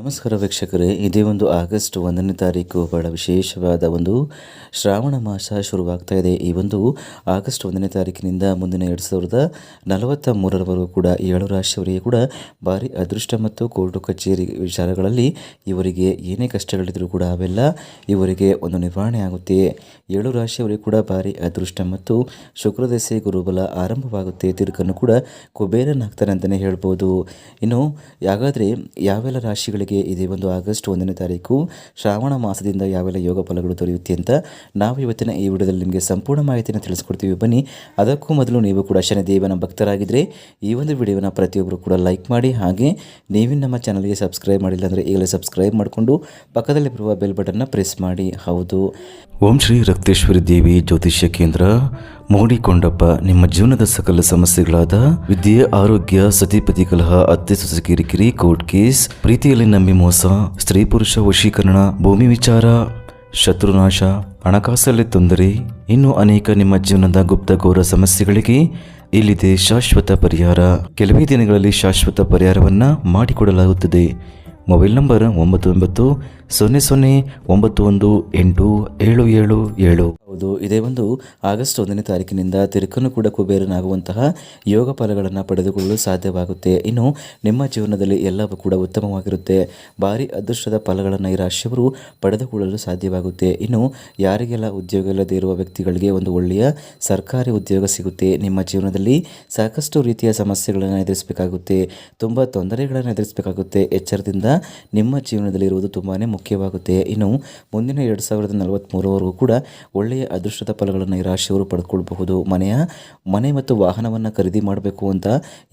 ನಮಸ್ಕಾರ ವೀಕ್ಷಕರೇ, ಇದೇ ಒಂದು ಆಗಸ್ಟ್ ಒಂದನೇ ತಾರೀಕು ಬಹಳ ವಿಶೇಷವಾದ ಒಂದು ಶ್ರಾವಣ ಮಾಸ ಶುರುವಾಗ್ತಾ ಇದೆ. ಈ ಒಂದು ಆಗಸ್ಟ್ ಒಂದನೇ ತಾರೀಕಿನಿಂದ ಮುಂದಿನ ಎರಡು ಸಾವಿರದ ನಲವತ್ತ ಮೂರರವರೆಗೂ ಕೂಡ ಏಳು ರಾಶಿಯವರಿಗೆ ಕೂಡ ಭಾರಿ ಅದೃಷ್ಟ ಮತ್ತು ಕೋರ್ಟು ಕಚೇರಿ ವಿಚಾರಗಳಲ್ಲಿ ಇವರಿಗೆ ಏನೇ ಕಷ್ಟಗಳಿದ್ರೂ ಕೂಡ ಅವೆಲ್ಲ ಇವರಿಗೆ ಒಂದು ನಿವಾರಣೆ ಆಗುತ್ತೆ. ಏಳು ರಾಶಿಯವರಿಗೆ ಕೂಡ ಭಾರಿ ಅದೃಷ್ಟ ಮತ್ತು ಶುಕ್ರದಸೆ ಗುರುಬಲ ಆರಂಭವಾಗುತ್ತೆ. ತಿರುಕನ್ನು ಕೂಡ ಕುಬೇರನಾಗ್ತಾರೆ ಅಂತಲೇ ಹೇಳ್ಬೋದು. ಇನ್ನು ಹಾಗಾದರೆ ಯಾವೆಲ್ಲ ರಾಶಿಗಳಿಗೆ ಇದೇ ಒಂದು ಆಗಸ್ಟ್ ಒಂದನೇ ತಾರೀಕು ಶ್ರಾವಣ ಮಾಸದಿಂದ ಯಾವೆಲ್ಲ ಯೋಗ ಫಲಗಳು ದೊರೆಯುತ್ತೆ ಅಂತ ನಾವು ಇವತ್ತಿನ ಈ ವಿಡಿಯೋದಲ್ಲಿ ನಿಮಗೆ ಸಂಪೂರ್ಣ ಮಾಹಿತಿಯನ್ನು ತಿಳಿಸ್ಕೊಡ್ತೀವಿ. ಬನ್ನಿ, ಅದಕ್ಕೂ ಮೊದಲು ನೀವು ಕೂಡ ಶನಿದೇವನ ಭಕ್ತರಾಗಿದ್ದರೆ ಈ ಒಂದು ವಿಡಿಯೋನ ಪ್ರತಿಯೊಬ್ಬರು ಕೂಡ ಲೈಕ್ ಮಾಡಿ, ಹಾಗೆ ನೀವಿನ ನಮ್ಮ ಚಾನಲ್ಗೆ ಸಬ್ಸ್ಕ್ರೈಬ್ ಮಾಡಿಲ್ಲ ಅಂದರೆ ಈಗಲೇ ಸಬ್ಸ್ಕ್ರೈಬ್ ಮಾಡಿಕೊಂಡು ಪಕ್ಕದಲ್ಲಿ ಬರುವ ಬೆಲ್ ಬಟನ್ನ ಪ್ರೆಸ್ ಮಾಡಿ. ಹೌದು. ಓಂ ಶ್ರೀ ರಕ್ತೇಶ್ವರಿ ದೇವಿ ಜ್ಯೋತಿಷ್ಯ ಕೇಂದ್ರ ಮೋಡಿಕೊಂಡಪ್ಪ ನಿಮ್ಮ ಜೀವನದ ಸಕಲ ಸಮಸ್ಯೆಗಳಾದ ವಿದ್ಯೆ, ಆರೋಗ್ಯ ಸತಿಪತಿ ಕಲಹ ಅತ್ತೆ, ಸೊಸೆ, ಕಿರಿಕಿರಿ ಕೋರ್ಟ್ ಕೇಸ್ ಪ್ರೀತಿಯಲ್ಲಿ ನಂಬಿ ಮೋಸ, ಸ್ತ್ರೀ ಪುರುಷ ವಶೀಕರಣ, ಭೂಮಿ ವಿಚಾರ, ಶತ್ರುನಾಶ, ಹಣಕಾಸಲ್ಲಿ ತೊಂದರೆ, ಇನ್ನು ಅನೇಕ ನಿಮ್ಮ ಜೀವನದ ಗುಪ್ತ ಘೋರ ಸಮಸ್ಯೆಗಳಿಗೆ ಇಲ್ಲಿದೆ ಶಾಶ್ವತ ಪರಿಹಾರ. ಕೆಲವೇ ದಿನಗಳಲ್ಲಿ ಶಾಶ್ವತ ಪರಿಹಾರವನ್ನ ಮಾಡಿಕೊಡಲಾಗುತ್ತದೆ. ಮೊಬೈಲ್ ನಂಬರ್ ಒಂಬತ್ತು ಒಂಬತ್ತು ಸೊನ್ನೆ ಸೊನ್ನೆ ಒಂಬತ್ತು ಒಂದು ಎಂಟು ಏಳು ಏಳು ಏಳು. ಹೌದು, ಇದೇ ಒಂದು ಆಗಸ್ಟ್ ಒಂದನೇ ತಾರೀಕಿನಿಂದ ತಿರುಕನ್ನು ಕೂಡ ಕುಬೇರನಾಗುವಂತಹ ಯೋಗ ಫಲಗಳನ್ನು ಪಡೆದುಕೊಳ್ಳಲು ಸಾಧ್ಯವಾಗುತ್ತೆ. ಇನ್ನು ನಿಮ್ಮ ಜೀವನದಲ್ಲಿ ಎಲ್ಲವೂ ಕೂಡ ಉತ್ತಮವಾಗಿರುತ್ತೆ. ಭಾರಿ ಅದೃಷ್ಟದ ಫಲಗಳನ್ನು ಈ ರಾಶಿಯವರು ಪಡೆದುಕೊಳ್ಳಲು ಸಾಧ್ಯವಾಗುತ್ತೆ. ಇನ್ನು ಯಾರಿಗೆಲ್ಲ ಉದ್ಯೋಗ ಇಲ್ಲದೆ ಇರುವ ವ್ಯಕ್ತಿಗಳಿಗೆ ಒಂದು ಒಳ್ಳೆಯ ಸರ್ಕಾರಿ ಉದ್ಯೋಗ ಸಿಗುತ್ತೆ. ನಿಮ್ಮ ಜೀವನದಲ್ಲಿ ಸಾಕಷ್ಟು ರೀತಿಯ ಸಮಸ್ಯೆಗಳನ್ನು ಎದುರಿಸಬೇಕಾಗುತ್ತೆ. ತುಂಬ ತೊಂದರೆಗಳನ್ನು ಎದುರಿಸಬೇಕಾಗುತ್ತೆ. ಎಚ್ಚರದಿಂದ ನಿಮ್ಮ ಜೀವನದಲ್ಲಿ ಇರುವುದು ತುಂಬಾ ಮುಖ್ಯವಾಗುತ್ತೆ. ಇನ್ನು ಮುಂದಿನ ಎರಡು ಸಾವಿರದ ನಲವತ್ತ್ಮೂರವರೆಗೂ ಕೂಡ ಒಳ್ಳೆಯ ಅದೃಷ್ಟದ ಫಲಗಳನ್ನು ಈ ರಾಶಿಯವರು ಪಡ್ಕೊಳ್ಬಹುದು. ಮನೆಯ ಮನೆ ಮತ್ತು ವಾಹನವನ್ನು ಖರೀದಿ ಮಾಡಬೇಕು ಅಂತ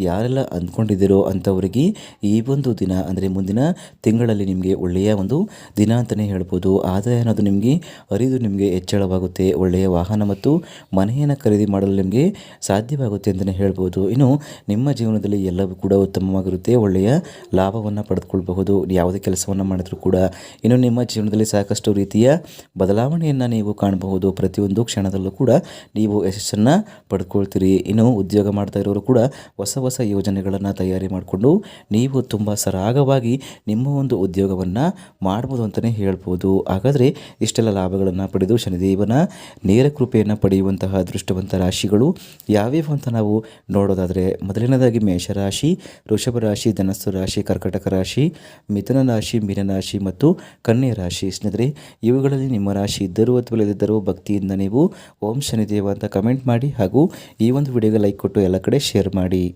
ಯಾರೆಲ್ಲ ಅಂದ್ಕೊಂಡಿದ್ದೀರೋ ಅಂಥವರಿಗೆ ಈ ಒಂದು ದಿನ ಅಂದರೆ ಮುಂದಿನ ತಿಂಗಳಲ್ಲಿ ನಿಮಗೆ ಒಳ್ಳೆಯ ಒಂದು ದಿನ ಅಂತಲೇ ಹೇಳ್ಬೋದು. ಆದಾಯ ಅನ್ನೋದು ನಿಮಗೆ ಅರಿದು ನಿಮಗೆ ಹೆಚ್ಚಳವಾಗುತ್ತೆ. ಒಳ್ಳೆಯ ವಾಹನ ಮತ್ತು ಮನೆಯನ್ನು ಖರೀದಿ ಮಾಡಲು ನಿಮಗೆ ಸಾಧ್ಯವಾಗುತ್ತೆ ಅಂತಲೇ ಹೇಳ್ಬೋದು. ಇನ್ನು ನಿಮ್ಮ ಜೀವನದಲ್ಲಿ ಎಲ್ಲವೂ ಕೂಡ ಉತ್ತಮವಾಗಿರುತ್ತೆ. ಒಳ್ಳೆಯ ಲಾಭವನ್ನು ಪಡೆದುಕೊಳ್ಬಹುದು ಯಾವುದೇ ಕೆಲಸವನ್ನು ಮಾಡಿದರೂ ಕೂಡ ಇನ್ನು ನಿಮ್ಮ ಜೀವನದಲ್ಲಿ ಸಾಕಷ್ಟು ರೀತಿಯ ಬದಲಾವಣೆಯನ್ನು ನೀವು ಕಾಣಬಹುದು. ಪ್ರತಿಯೊಂದು ಕ್ಷಣದಲ್ಲೂ ಕೂಡ ನೀವು ಯಶಸ್ಸನ್ನು ಪಡ್ಕೊಳ್ತೀರಿ. ಇನ್ನು ಉದ್ಯೋಗ ಮಾಡ್ತಾ ಇರೋರು ಕೂಡ ಹೊಸ ಹೊಸ ಯೋಜನೆಗಳನ್ನು ತಯಾರಿ ಮಾಡಿಕೊಂಡು ನೀವು ತುಂಬ ಸರಾಗವಾಗಿ ನಿಮ್ಮ ಒಂದು ಉದ್ಯೋಗವನ್ನು ಮಾಡ್ಬೋದು ಅಂತಲೇ ಹೇಳ್ಬೋದು. ಹಾಗಾದರೆ ಇಷ್ಟೆಲ್ಲ ಲಾಭಗಳನ್ನು ಪಡೆದು ಶನಿದೇವನ ನೇರ ಕೃಪೆಯನ್ನು ಪಡೆಯುವಂತಹ ಅದೃಷ್ಟವಂತ ರಾಶಿಗಳು ಯಾವ್ಯಾವ ಅಂತ ನಾವು ನೋಡೋದಾದರೆ ಮೊದಲನೇದಾಗಿ ಮೇಷರಾಶಿ ವೃಷಭ ರಾಶಿ, ಧನಸ್ಸು ರಾಶಿ, ಕರ್ಕಟಕ ರಾಶಿ, ಮಿಥುನ ರಾಶಿ ಮೀನರಾಶಿ ಮತ್ತು ಕನ್ಯಾ ರಾಶಿ ಸ್ನೇಹಿತರೆ, ಇವುಗಳಲ್ಲಿ ನಿಮ್ಮ ರಾಶಿ ಇದ್ದರೂ ಅಥವಾ ಇಲ್ಲದಿದ್ದರೂ ಭಕ್ತಿಯಿಂದ ನೀವು ಓಂ ಶನಿದೇವ ಅಂತ ಕಮೆಂಟ್ ಮಾಡಿ ಹಾಗೂ ಈ ಒಂದು ವಿಡಿಯೋಗೆ ಲೈಕ್ ಕೊಟ್ಟು ಎಲ್ಲ ಕಡೆ ಶೇರ್ ಮಾಡಿ.